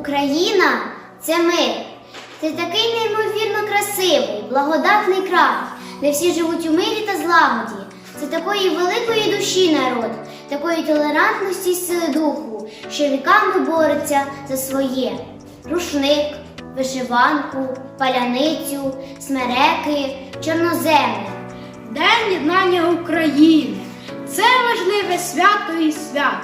Україна це ми. Це такий неймовірно красивий, благодатний край, де всі живуть у мирі та злагоді. Це такої великої душі народ, такої толерантності й сили духу, що віками бореться за своє. Рушник, вишиванку, паляницю, смереки, чорноземи. День єднання України. Це важливе свято і свят.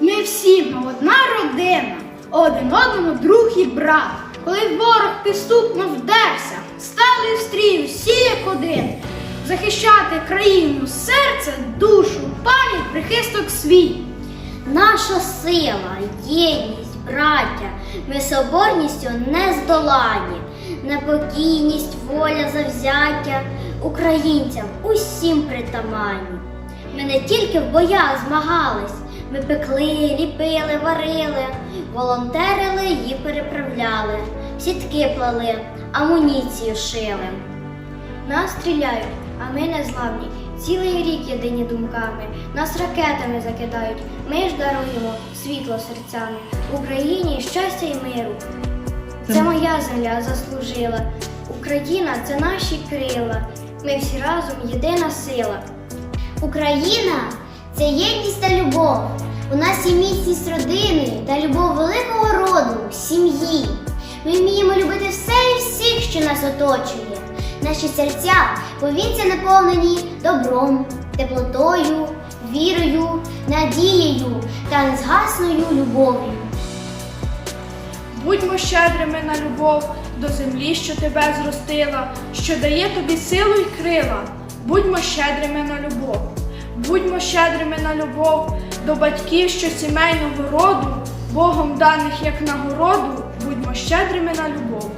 Ми всі одна родина, один одному друг і брат. Коли ворог підступно вдерся, стали в стрій всі як один. Захищати країну, серце, душу, пам'ять, прихисток свій. Наша сила, єдність, браття, ми соборністю не здолані, непокійність, воля, завзяття українцям усім притаманні. Ми не тільки в боях змагались, ми пекли, ліпили, варили, волонтерили і переправляли, сітки плели, амуніцію шили. Нас стріляють, а ми не зламні. Цілий рік єдині думками. Нас ракетами закидають. Ми ж даруємо світло серцями. Україні щастя і миру. Це моя земля заслужила. Україна це наші крила. Ми всі разом єдина сила. Україна це єдність та любов. У нас є міцність родини та любов великого роду, сім'ї. Ми вміємо любити все і всіх, що нас оточує. Наші серця повінця наповнені добром, теплотою, вірою, надією та незгасною любов'ю. Будьмо щедрими на любов до землі, що тебе зростила, що дає тобі силу й крила. Будьмо щедрими на любов, будьмо щедрими на любов до батьків, що сімейного роду, Богом даних як нагороду, будьмо щедрими на любов.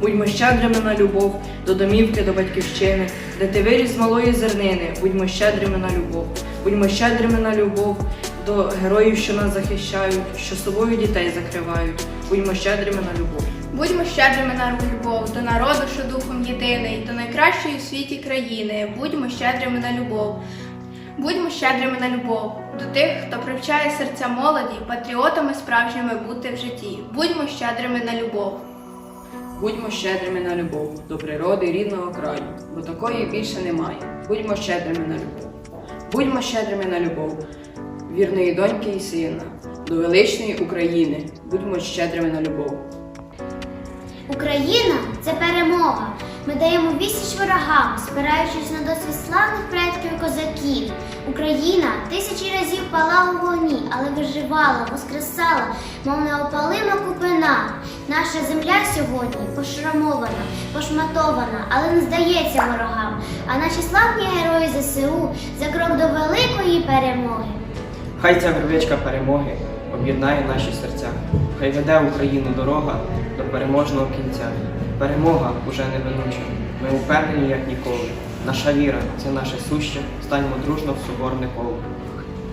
Будьмо щедрими на любов до домівки, до батьківщини, де ти виріс з малої зернини. Будьмо щедрими на любов. Будьмо щедрими на любов до героїв, що нас захищають, що собою дітей закривають. Будьмо щедрими на любов. Будьмо щедрими на любов до народу, що духом єдиний, до найкращої у світі країни. Будьмо щедрими на любов. Будьмо щедрими на любов до тих, хто привчає серця молоді, патріотами справжніми бути в житті. Будьмо щедрими на любов. Будьмо щедрими на любов до природи рідного краю, бо такої більше немає. Будьмо щедрими на любов. Будьмо щедрими на любов, вірної доньки і сина, до величної України. Будьмо щедрими на любов. Україна це перемога. Ми даємо відсіч ворогам, спираючись на досвід славних предків козаків. Україна тисячі разів палала у вогні, але виживала, воскресала, мов неопалима купина. Наша земля сьогодні пошрамована, пошматована, але не здається ворогам. А наші славні герої ЗСУ за крок до великої перемоги. Хай ця вервичка перемоги об'єднає наші серця. Хай веде Україну дорога до переможного кінця. Перемога уже неминуча. Ми упевнені, як ніколи. Наша віра це наше суще. Станьмо дружно в соборне коло.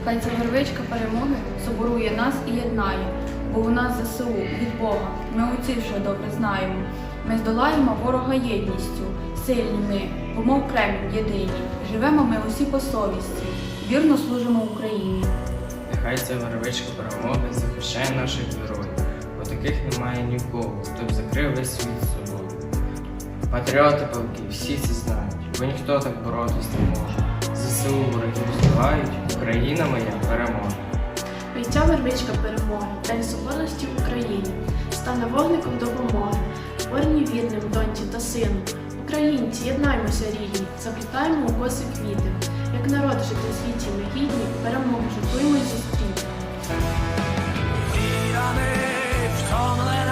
Хай ця вервичка перемоги соборує нас і єднає, бо у нас ЗСУ від Бога. Ми у ці вже добре знаємо. Ми здолаємо ворога єдністю, сильні ми, бо мов Кремль єдині. Живемо ми усі по совісті, вірно служимо Україні. Нехай ця вервичка перемоги захищає наших героїв, таких немає нікого, хто б закрив весь світ з собою. Патріоти палки, всі це знають, бо ніхто так боротись не може. ЗСУ вороги розбивають, Україна моя переможе. Бійця вербичка перемоги, День соборності України, стане вогником допомоги, Борні вірним, доньці та сину. Українці, єднаймося рідні, заплітаємо у коси квіти. Як народ жити в світі ми гідні, перемогу жартуємо зустріти. strong land.